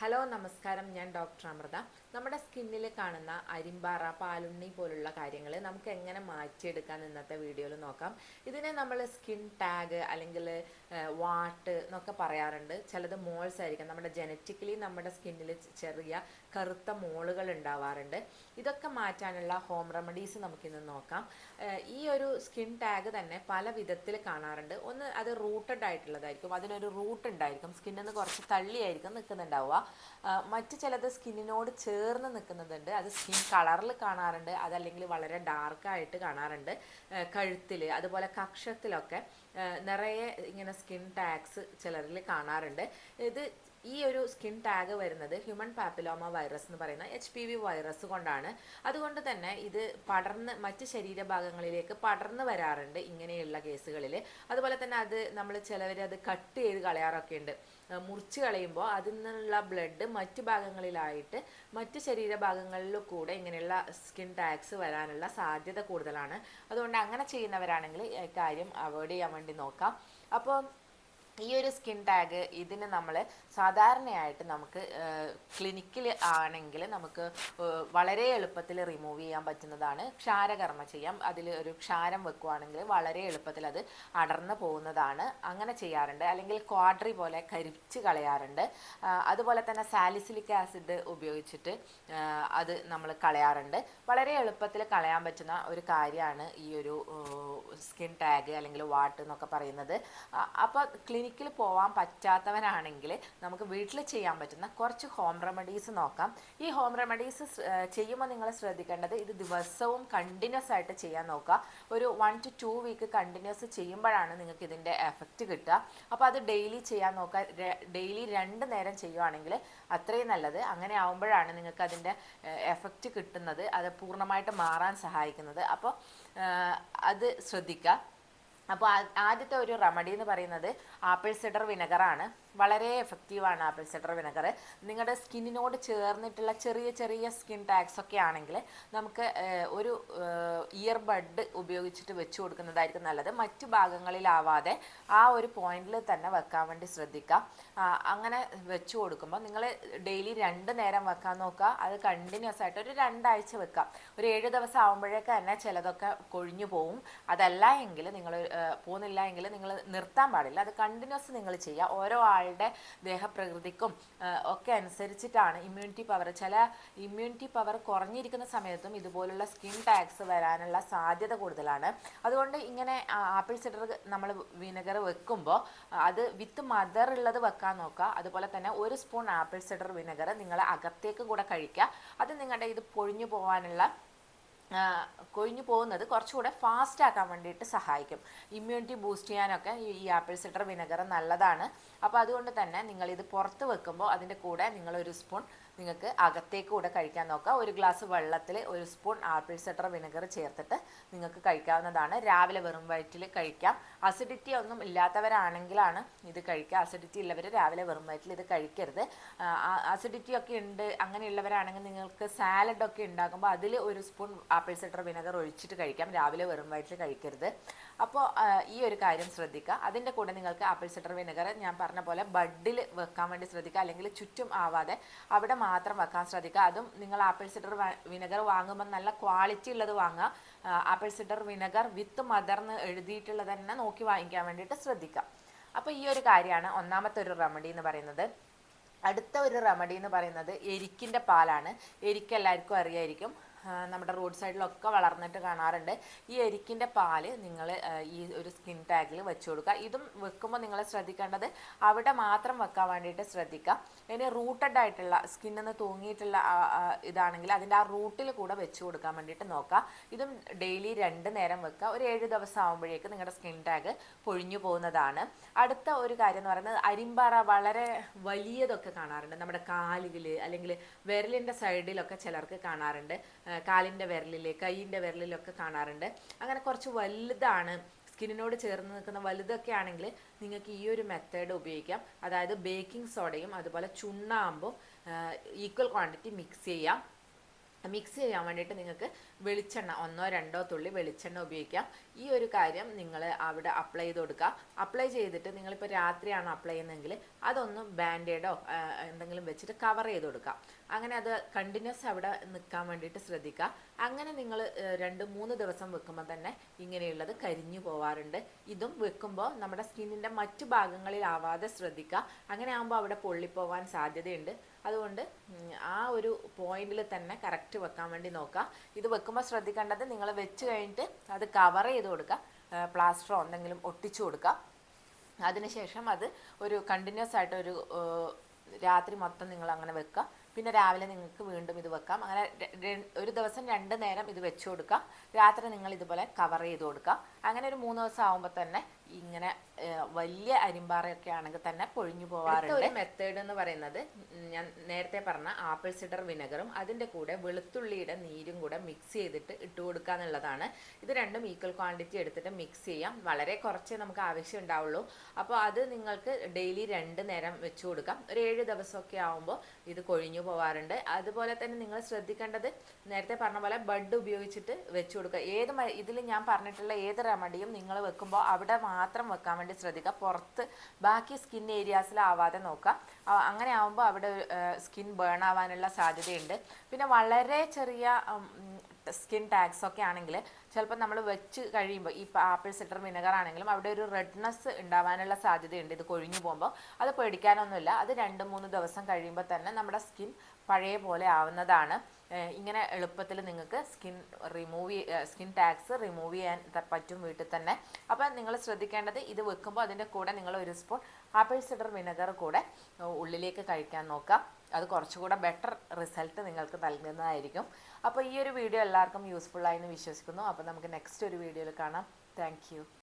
Hello നമസ്കാരം. ഞാൻ doctor Amrita. നമ്മുടെ സ്കിന്നിൽ കാണുന്ന അരിമ്പാറ പാലുണ്ണി പോലുള്ള കാര്യങ്ങൾ നമുക്ക് എങ്ങനെ മാറ്റിയെടുക്കാൻ ഇന്നത്തെ വീഡിയോയിൽ നോക്കാം. ഇതിനെ നമ്മൾ സ്കിൻ ടാഗ് അല്ലെങ്കിൽ വാട്ട് എന്നൊക്കെ പറയാറുണ്ട്. ചിലത് മോൾസ് ആയിരിക്കും. നമ്മുടെ ജനറ്റിക്കലി നമ്മുടെ സ്കിന്നിൽ ചെറിയ കറുത്ത മോളുകൾ ഉണ്ടാവാറുണ്ട്. ഇതൊക്കെ മാറ്റാനുള്ള ഹോം റെമഡീസ് നമുക്കിന്ന് നോക്കാം. ഈ ഒരു സ്കിൻ ടാഗ് തന്നെ പല വിധത്തിൽ കാണാറുണ്ട്. ഒന്ന് അത് റൂട്ടഡ് ആയിട്ടുള്ളതായിരിക്കും. അതിനൊരു റൂട്ട് ഉണ്ടായിരിക്കും. സ്കിന്നിൽ നിന്ന് കുറച്ച് തള്ളിയായിരിക്കും നിൽക്കുന്നുണ്ടാവുക. മറ്റ് ചിലത് സ്കിന്നിനോട് ചേർന്ന് നിൽക്കുന്നുണ്ട്. അത് സ്കിൻ കളറിൽ കാണാറുണ്ട്. അതല്ലെങ്കിൽ വളരെ ഡാർക്കായിട്ട് കാണാറുണ്ട്. കഴുത്തിൽ അതുപോലെ കക്ഷത്തിലൊക്കെ നിറയെ ഇങ്ങനെ സ്കിൻ ടാക്സ് ചിലരിൽ കാണാറുണ്ട്. ഇത് ഈ ഒരു സ്കിൻ ടാഗ് വരുന്നത് ഹ്യൂമൻ പാപ്പിലോമ വൈറസ് എന്ന് പറയുന്ന എച്ച് പി വി വൈറസ് കൊണ്ടാണ്. അതുകൊണ്ട് തന്നെ ഇത് പടർന്ന് മറ്റ് ശരീരഭാഗങ്ങളിലേക്ക് പടർന്നു വരാറുണ്ട് ഇങ്ങനെയുള്ള കേസുകളിൽ. അതുപോലെ തന്നെ അത് നമ്മൾ ചിലവർ അത് കട്ട് ചെയ്ത് കളയാറൊക്കെ ഉണ്ട്. മുറിച്ച് കളയുമ്പോൾ അതിൽ നിന്നുള്ള ബ്ലഡ് മറ്റ് ഭാഗങ്ങളിലായിട്ട് മറ്റ് ശരീരഭാഗങ്ങളിൽ കൂടെ ഇങ്ങനെയുള്ള സ്കിൻ ടാഗ്സ് വരാനുള്ള സാധ്യത കൂടുതലാണ്. അതുകൊണ്ട് അങ്ങനെ ചെയ്യുന്നവരാണെങ്കിൽ കാര്യം അവോയ്ഡ് ചെയ്യാൻ വേണ്ടി നോക്കാം. അപ്പോൾ ഈ ഒരു സ്കിൻ ടാഗ് ഇതിന് നമ്മൾ സാധാരണയായിട്ട് നമുക്ക് ക്ലിനിക്കിൽ ആണെങ്കിൽ നമുക്ക് വളരെ എളുപ്പത്തിൽ റിമൂവ് ചെയ്യാൻ പറ്റുന്നതാണ്. ക്ഷാരകർമ്മ ചെയ്യാം. അതിൽ ഒരു ക്ഷാരം വെക്കുവാണെങ്കിൽ വളരെ എളുപ്പത്തിൽ അത് അടർന്നു പോകുന്നതാണ്. അങ്ങനെ ചെയ്യാറുണ്ട്. അല്ലെങ്കിൽ ക്വാഡ്രി പോലെ കരിച്ച് കളയാറുണ്ട്. അതുപോലെ തന്നെ സാലിസിലിക് ആസിഡ് ഉപയോഗിച്ചിട്ട് അത് നമ്മൾ കളയാറുണ്ട്. വളരെ എളുപ്പത്തിൽ കളയാൻ പറ്റുന്ന ഒരു കാര്യമാണ് ഈ ഒരു സ്കിൻ ടാഗ് അല്ലെങ്കിൽ വാട്ട് എന്നൊക്കെ പറയുന്നത്. അപ്പോൾ ക്ലിനിക്കിൽ പോവാൻ പറ്റാത്തവരാണെങ്കിൽ നമുക്ക് വീട്ടിൽ ചെയ്യാൻ പറ്റുന്ന കുറച്ച് ഹോം റെമഡീസ് നോക്കാം. ഈ ഹോം റെമഡീസ് ചെയ്യുമ്പോൾ നിങ്ങൾ ശ്രദ്ധിക്കേണ്ടത് ഇത് ദിവസവും കണ്ടിന്യൂസ് ആയിട്ട് ചെയ്യാൻ നോക്കുക. ഒരു one to two week continues ചെയ്യുമ്പോഴാണ് നിങ്ങൾക്ക് ഇതിന്റെ എഫക്റ്റ് കിട്ടുക. അപ്പോൾ അത് ഡെയിലി ചെയ്യാൻ നോക്കുക. ഡെയിലി രണ്ട് നേരം ചെയ്യുവാണെങ്കിൽ അത്രയും നല്ലത്. അങ്ങനെ ആവുമ്പോഴാണ് നിങ്ങൾക്ക് അതിന്റെ എഫക്റ്റ് കിട്ടുന്നത്. അത് പൂർണമായിട്ട് മാറാൻ സഹായിക്കുന്നത്. അപ്പോൾ അത് ശ്രദ്ധിക്കുക. അപ്പോൾ ആദ്യത്തെ ഒരു റെമഡി എന്ന് പറയുന്നത് ആപ്പിൾ സിഡർ വിനെഗറാണ്. വളരെ എഫക്റ്റീവാണ് ആപ്പിൾ സിഡർ വിനെഗർ. നിങ്ങളുടെ സ്കിന്നിനോട് ചേർന്നിട്ടുള്ള ചെറിയ ചെറിയ സ്കിൻ ടാഗ്സ് ഒക്കെ ആണെങ്കിൽ നമുക്ക് ഒരു ഇയർ ബഡ് ഉപയോഗിച്ചിട്ട് വെച്ച് കൊടുക്കുന്നതായിരിക്കും നല്ലത്. മറ്റു ഭാഗങ്ങളിലാവാതെ ആ ഒരു പോയിന്റിൽ തന്നെ വെക്കാൻ വേണ്ടി ശ്രദ്ധിക്കുക. അങ്ങനെ വെച്ച് കൊടുക്കുമ്പോൾ നിങ്ങൾ ഡെയിലി രണ്ട് നേരം വെക്കാൻ നോക്കുക. അത് കണ്ടിന്യൂസ് ആയിട്ട് ഒരു രണ്ടാഴ്ച വെക്കാം ഒരു ഏഴ് ദിവസം ആകുമ്പോഴേക്ക് തന്നെ ചിലതൊക്കെ കൊഴിഞ്ഞു പോവും. അതല്ല എങ്കിൽ നിങ്ങൾ പോകുന്നില്ല എങ്കിൽ നിങ്ങൾ നിർത്താൻ പാടില്ല. അത് കണ്ടിന്യൂസ് നിങ്ങൾ ചെയ്യുക. ഓരോ ആളുടെ ദേഹപ്രകൃതിക്കും ഒക്കെ അനുസരിച്ചിട്ടാണ് ഇമ്മ്യൂണിറ്റി പവർ ചില ഇമ്മ്യൂണിറ്റി പവർ കുറഞ്ഞിരിക്കുന്ന സമയത്തും ഇതുപോലുള്ള സ്കിൻ ടാക്സ് വരാനുള്ള സാധ്യത കൂടുതലാണ്. അതുകൊണ്ട് ഇങ്ങനെ ആപ്പിൾ സിഡർ നമ്മൾ വിനെഗർ വെക്കുമ്പോൾ അത് വിത്ത് മദർ ഉള്ളത് വെക്കാൻ നോക്കുക. അതുപോലെ തന്നെ ഒരു സ്പൂൺ ആപ്പിൾ സിഡർ വിനെഗർ നിങ്ങൾ അകത്തേക്ക് കൂടെ കഴിക്കുക. അത് നിങ്ങളുടെ ഇത് പൊഴിഞ്ഞു പോകാനുള്ള കൊഴിഞ്ഞു പോകുന്നത് കുറച്ചുകൂടെ ഫാസ്റ്റ് ആക്കാൻ വേണ്ടിയിട്ട് സഹായിക്കും. ഇമ്മ്യൂണിറ്റി ബൂസ്റ്റ് ചെയ്യാനൊക്കെ ഈ ആപ്പിൾ സിഡർ വിനെഗർ നല്ലതാണ്. അപ്പോൾ അതുകൊണ്ട് തന്നെ നിങ്ങൾ ഇത് പുറത്ത് വെക്കുമ്പോൾ അതിന്റെ കൂടെ നിങ്ങൾ ഒരു സ്പൂൺ നിങ്ങൾക്ക് അകത്തേക്ക് കൂടെ കഴിക്കാൻ നോക്കുക ഒരു ഗ്ലാസ് വെള്ളത്തിൽ ഒരു സ്പൂൺ ആപ്പിൾ സെട്ടർ വിനെഗർ ചേർത്തിട്ട് നിങ്ങൾക്ക് കഴിക്കാവുന്നതാണ്. രാവിലെ വെറും വയറ്റിൽ കഴിക്കാം. അസിഡിറ്റി ഒന്നും ഇല്ലാത്തവരാണെങ്കിലാണ് ഇത് കഴിക്കുക. അസിഡിറ്റി ഉള്ളവർ രാവിലെ വെറും വയറ്റിൽ ഇത് കഴിക്കരുത്. അസിഡിറ്റി ഒക്കെ ഉണ്ട് അങ്ങനെയുള്ളവരാണെങ്കിൽ നിങ്ങൾക്ക് സാലഡ് ഒക്കെ ഉണ്ടാക്കുമ്പോൾ അതിൽ ഒരു സ്പൂൺ ആപ്പിൾ സെട്ടർ വിനെഗർ ഒഴിച്ചിട്ട് കഴിക്കാം. രാവിലെ വെറും വയറ്റിൽ കഴിക്കരുത്. അപ്പോൾ ഈ ഒരു കാര്യം ശ്രദ്ധിക്കുക അതിന്റെ കൂടെ നിങ്ങൾക്ക് ആപ്പിൾ സിഡർ വിനെഗർ ഞാൻ പറഞ്ഞ പോലെ ബഡിൽ വെക്കാൻ വേണ്ടി ശ്രദ്ധിക്കുക അല്ലെങ്കിൽ ചുറ്റും ആവാതെ അവിടെ മാത്രം വെക്കാൻ ശ്രദ്ധിക്കുക അതും നിങ്ങൾ ആപ്പിൾ സിഡർ വിനെഗർ വാങ്ങുമ്പോൾ നല്ല ക്വാളിറ്റി ഉള്ളത് വാങ്ങുക. ആപ്പിൾ സിഡർ വിനെഗർ വിത്ത് മദർന്ന് എഴുതിയിട്ടുള്ളത് തന്നെ നോക്കി വാങ്ങിക്കാൻ വേണ്ടിയിട്ട് ശ്രദ്ധിക്കുക അപ്പോൾ ഈ ഒരു കാര്യമാണ് ഒന്നാമത്തെ ഒരു റെമഡി എന്ന് പറയുന്നത്. അടുത്ത ഒരു റെമഡി എന്ന് പറയുന്നത് എരിക്കിന്റെ പാലാണ്. എരിക്ക് എല്ലാവർക്കും അറിയായിരിക്കും. നമ്മുടെ റോഡ് സൈഡിലൊക്കെ വളർന്നിട്ട് കാണാറുണ്ട്. ഈ എരിക്കിന്റെ പാൽ നിങ്ങൾ ഈ ഒരു സ്കിൻ ടാഗിൽ വെച്ച് കൊടുക്കുക. ഇതും വെക്കുമ്പോൾ നിങ്ങൾ ശ്രദ്ധിക്കേണ്ടത് അവിടെ മാത്രം വെക്കാൻ വേണ്ടിയിട്ട് ശ്രദ്ധിക്കുക. ഇനി റൂട്ടഡ് ആയിട്ടുള്ള സ്കിന്നിൽ നിന്ന് തൂങ്ങിയിട്ടുള്ള ഇതാണെങ്കിൽ അതിന്റെ ആ റൂട്ടിൽ കൂടെ വെച്ച് കൊടുക്കാൻ വേണ്ടിയിട്ട് നോക്കുക. ഇതും ഡെയിലി രണ്ട് നേരം വെക്കുക. ഒരു ഏഴ് ദിവസം ആകുമ്പോഴേക്കും നിങ്ങളുടെ സ്കിൻ ടാഗ് പൊഴിഞ്ഞു പോകുന്നതാണ്. അടുത്ത ഒരു കാര്യം എന്ന് പറയുന്നത് അരിമ്പാറ വളരെ വലിയതൊക്കെ കാണാറുണ്ട്. നമ്മുടെ കാലുകൾ അല്ലെങ്കിൽ വിരലിന്റെ സൈഡിലൊക്കെ ചിലർക്ക് കാണാറുണ്ട്. കാലിന്റെ വിരലിൽ കൈയിന്റെ വിരലിലൊക്കെ കാണാറുണ്ട്. അങ്ങനെ കുറച്ച് വലുതാണ് സ്കിന്നിനോട് ചേർന്ന് നിൽക്കുന്ന വലുതൊക്കെ ആണെങ്കിൽ നിങ്ങൾക്ക് ഈ ഒരു മെത്തേഡ് ഉപയോഗിക്കാം. അതായത് ബേക്കിംഗ് സോഡയും അതുപോലെ ചുണ്ണാമ്പും ഈക്വൽ ക്വാണ്ടിറ്റി മിക്സ് ചെയ്യാം. മിക്സ് ചെയ്യാൻ വേണ്ടിയിട്ട് നിങ്ങൾക്ക് വെളിച്ചെണ്ണ ഒന്നോ രണ്ടോ തുള്ളി വെളിച്ചെണ്ണ ഉപയോഗിക്കാം. ഈ ഒരു കാര്യം നിങ്ങൾ അവിടെ അപ്ലൈ ചെയ്ത് കൊടുക്കുക. അപ്ലൈ ചെയ്തിട്ട് നിങ്ങളിപ്പോൾ രാത്രിയാണ് അപ്ലൈ ചെയ്യുന്നതെങ്കിൽ അതൊന്ന് ബാൻഡേഡോ എന്തെങ്കിലും വെച്ചിട്ട് കവർ ചെയ്ത് കൊടുക്കുക. അങ്ങനെ അത് കണ്ടിന്യൂസ് അവിടെ നിൽക്കാൻ വേണ്ടിയിട്ട് ശ്രദ്ധിക്കുക. അങ്ങനെ നിങ്ങൾ രണ്ട് മൂന്ന് ദിവസം വെക്കുമ്പോൾ തന്നെ ഇങ്ങനെയുള്ളത് കരിഞ്ഞു പോവാറുണ്ട്. ഇതും വെക്കുമ്പോൾ നമ്മുടെ സ്കിന്നിന്റെ മറ്റു ഭാഗങ്ങളിലാവാതെ ശ്രദ്ധിക്കുക. അങ്ങനെ ആകുമ്പോൾ അവിടെ പൊള്ളിപ്പോവാൻ സാധ്യതയുണ്ട്. അതുകൊണ്ട് ആ ഒരു പോയിന്റിൽ തന്നെ കറക്റ്റ് വെക്കാൻ വേണ്ടി നോക്കുക. ഇത് വെക്കുമ്പോൾ ശ്രദ്ധിക്കേണ്ടത് നിങ്ങൾ വെച്ച് കഴിഞ്ഞിട്ട് അത് കവർ ചെയ്ത് കൊടുക്കുക. പ്ലാസ്റ്ററോ എന്തെങ്കിലും ഒട്ടിച്ചു കൊടുക്കുക. അതിനുശേഷം അത് ഒരു കണ്ടിന്യൂസ് ആയിട്ട് ഒരു രാത്രി മൊത്തം നിങ്ങൾ അങ്ങനെ വെക്കുക. പിന്നെ രാവിലെ നിങ്ങൾക്ക് വീണ്ടും ഇത് വെക്കാം. അങ്ങനെ ഒരു ദിവസം രണ്ട് നേരം ഇത് വെച്ച് കൊടുക്കാം. രാത്രി നിങ്ങൾ ഇതുപോലെ കവർ ചെയ്ത് കൊടുക്കുക അങ്ങനെ ഒരു മൂന്ന് ദിവസം ആകുമ്പോൾ തന്നെ ഇങ്ങനെ വലിയ അരിമ്പാറയൊക്കെ ആണെങ്കിൽ തന്നെ പൊഴിഞ്ഞു പോവാറുണ്ട് ഒരു മെത്തേഡ് എന്ന് പറയുന്നത് ഞാൻ നേരത്തെ പറഞ്ഞ ആപ്പിൾ സിഡർ വിനെഗറും അതിന്റെ കൂടെ വെളുത്തുള്ളിയുടെ നീരും കൂടെ മിക്സ് ചെയ്തിട്ട് ഇട്ട് കൊടുക്കുക എന്നുള്ളതാണ്. ഇത് രണ്ടും ഈക്വൽ ക്വാണ്ടിറ്റി എടുത്തിട്ട് മിക്സ് ചെയ്യാം. വളരെ കുറച്ചേ നമുക്ക് ആവശ്യം ഉണ്ടാവുള്ളൂ. അപ്പോൾ അത് നിങ്ങൾക്ക് ഡെയിലി രണ്ട് നേരം വെച്ച് കൊടുക്കാം. ഒരു ഏഴ് ദിവസമൊക്കെ ആകുമ്പോൾ ഇത് കൊഴിഞ്ഞു പോവാറുണ്ട്. അതുപോലെ തന്നെ നിങ്ങൾ ശ്രദ്ധിക്കേണ്ടത് നേരത്തെ പറഞ്ഞ പോലെ ബഡ് ഉപയോഗിച്ചിട്ട് വെച്ച് കൊടുക്കുക. ഏത് ഇതിൽ ഞാൻ പറഞ്ഞിട്ടുള്ള ഏത് റെമഡിയും നിങ്ങൾ വെക്കുമ്പോൾ അവിടെ മാത്രം വെക്കാൻ വേണ്ടി ശ്രദ്ധിക്കുക. പുറത്ത് ബാക്കി സ്കിൻ ഏരിയാസിലാവാതെ നോക്കുക. അങ്ങനെ ആവുമ്പോൾ അവിടെ സ്കിൻ ബേൺ ആവാനുള്ള സാധ്യതയുണ്ട്. പിന്നെ വളരെ ചെറിയ സ്കിൻ ടാഗ്സ് ഒക്കെ ആണെങ്കിൽ ചിലപ്പോൾ നമ്മൾ വെച്ച് കഴിയുമ്പോൾ ഈ ആപ്പിൾ സിഡർ വിനെഗർ ആണെങ്കിലും അവിടെ ഒരു റെഡ്നെസ് ഉണ്ടാവാനുള്ള സാധ്യതയുണ്ട്. ഇത് കൊഴിഞ്ഞു പോകുമ്പോൾ അത് പേടിക്കാനൊന്നുമില്ല. അത് രണ്ട് മൂന്ന് ദിവസം കഴിയുമ്പോൾ തന്നെ നമ്മുടെ സ്കിൻ പഴയ പോലെ ആവുന്നതാണ്. ഇങ്ങനെ എളുപ്പത്തിൽ നിങ്ങൾക്ക് skin remove skin tags remove ചെയ്യാൻ പറ്റും വീട്ടിൽ തന്നെ. അപ്പോൾ നിങ്ങൾ ശ്രദ്ധിക്കേണ്ടത് ഇത് വെക്കുമ്പോൾ അതിന്റെ കൂടെ നിങ്ങൾ ഒരു സ്പൂൺ ആപ്പിൾ സിഡർ വിനെഗർ കൂടെ ഉള്ളിലേക്ക് കഴിക്കാൻ നോക്കാം. അത് കുറച്ചുകൂടെ ബെറ്റർ റിസൾട്ട് നിങ്ങൾക്ക് നൽകുന്നതായിരിക്കും. അപ്പോൾ ഈ ഒരു വീഡിയോ എല്ലാവർക്കും യൂസ്ഫുൾ എന്ന് വിശ്വസിക്കുന്നു. അപ്പോൾ നമുക്ക് നെക്സ്റ്റ് ഒരു വീഡിയോയിൽ കാണാം. താങ്ക്